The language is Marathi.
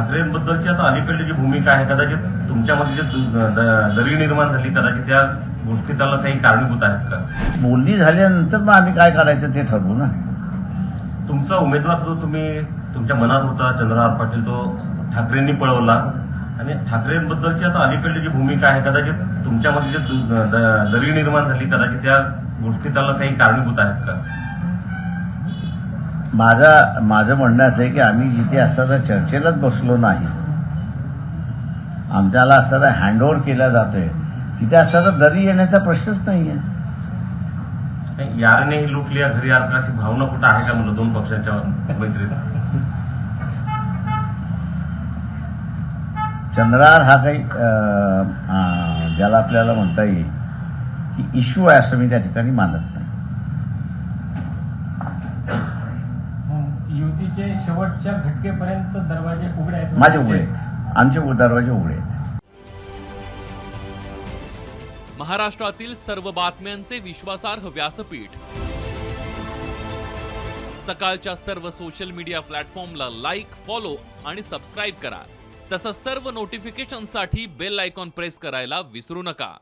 ठाकरेंबद्दलची आता अलीकडली जी भूमिका आहे कदाचित तुमच्यामध्ये जे दरी निर्माण झाली कदाचित त्या गोष्टी त्याला काही कारणीभूत आहेत का? बोलणी झाल्यानंतर मग आम्ही काय करायचं ते ठरवू ना. तुमचा उमेदवार जो तुम्ही तुमच्या मनात होता चंद्रहार पाटील तो ठाकरेंनी पळवला. आणि ठाकरेंबद्दलची आता अलीकडली जी भूमिका आहे कदाचित तुमच्यामध्ये जे दरी निर्माण झाली कदाचित त्या गोष्टी त्याला काही कारणीभूत आहेत का? माझा माझं म्हणणं असं आहे की आम्ही जिथे असताना चर्चेलाच बसलो नाही. आमच्याला असताना हँडओव्हर केला जातोय. तिथे असताना दरी येण्याचा प्रश्नच नाही आहे यारने ही लुटली या घरी यार अशी भावना कुठं आहे का म्हणलं दोन पक्षांच्या मैत्रीत चंद्रहार हा काही ज्याला आपल्याला म्हणता येईल की इश्यू आहे असं मी त्या ठिकाणी मानत नाही. युतीचे शेवटच्या घटकेपर्यंत दरवाजे उघडे आहेत. माझे उघडे आहेत. आमचे दरवाजे उघडे आहेत. महाराष्ट्रातील सर्व बातम्यांचे विश्वासार्ह व्यासपीठ. सकाळच्या सर्व सोशल मीडिया प्लॅटफॉर्मला लाईक फॉलो आणि सबस्क्राईब करा. तसंच सर्व नोटिफिकेशनसाठी बेल आयकॉन प्रेस करायला विसरू नका.